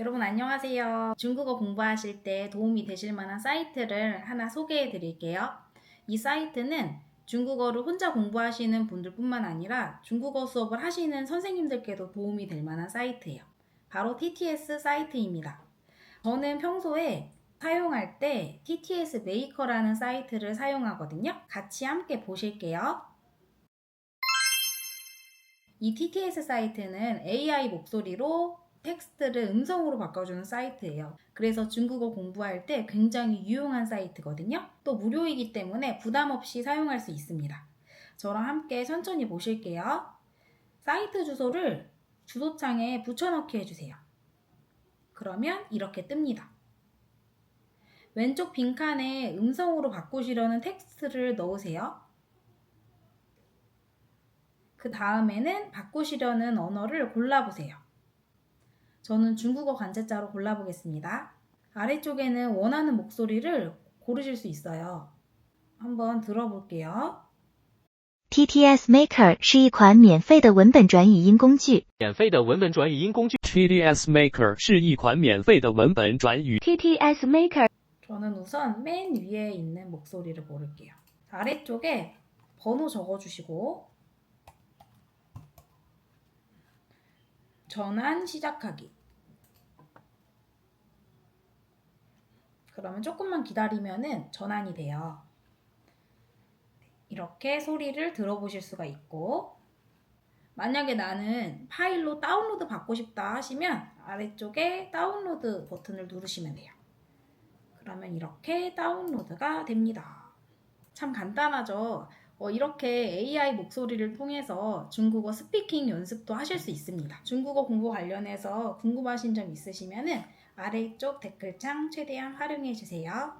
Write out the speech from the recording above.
여러분 안녕하세요. 중국어 공부하실 때 도움이 되실 만한 사이트를 하나 소개해 드릴게요. 이 사이트는 중국어를 혼자 공부하시는 분들뿐만 아니라 중국어 수업을 하시는 선생님들께도 도움이 될 만한 사이트예요. 바로 TTS 사이트입니다. 저는 평소에 사용할 때 TTS 메이커라는 사이트를 사용하거든요. 같이 함께 보실게요. 이 TTS 사이트는 AI 목소리로 텍스트를 음성으로 바꿔주는 사이트예요. 그래서 중국어 공부할 때 굉장히 유용한 사이트거든요. 또 무료이기 때문에 부담 없이 사용할 수 있습니다. 저랑 함께 천천히 보실게요. 사이트 주소를 주소창에 붙여넣기 해주세요. 그러면 이렇게 뜹니다. 왼쪽 빈칸에 음성으로 바꾸시려는 텍스트를 넣으세요. 그 다음에는 바꾸시려는 언어를 골라보세요. 저는 중국어 관제자로 골라보겠습니다. 아래쪽에는 원하는 목소리를 고르실 수 있어요. 한번 들어볼게요. TTS Maker 是一款免费的文本转语音工具。免费的文本转语音工具。 TDS Maker 是一款免费的文本转语 TTS Maker 저는 우선 맨 위에 있는 목소리를 고를게요. 아래쪽에 번호 적어주시고 전환 시작하기. 그러면 조금만 기다리면은 전환이 돼요. 이렇게 소리를 들어보실 수가 있고 만약에 나는 파일로 다운로드 받고 싶다 하시면 아래쪽에 다운로드 버튼을 누르시면 돼요. 그러면 이렇게 다운로드가 됩니다. 참 간단하죠? 어, 이렇게 AI 목소리를 통해서 중국어 스피킹 연습도 하실 수 있습니다. 중국어 공부 관련해서 궁금하신 점 있으시면 아래쪽 댓글창 최대한 활용해 주세요.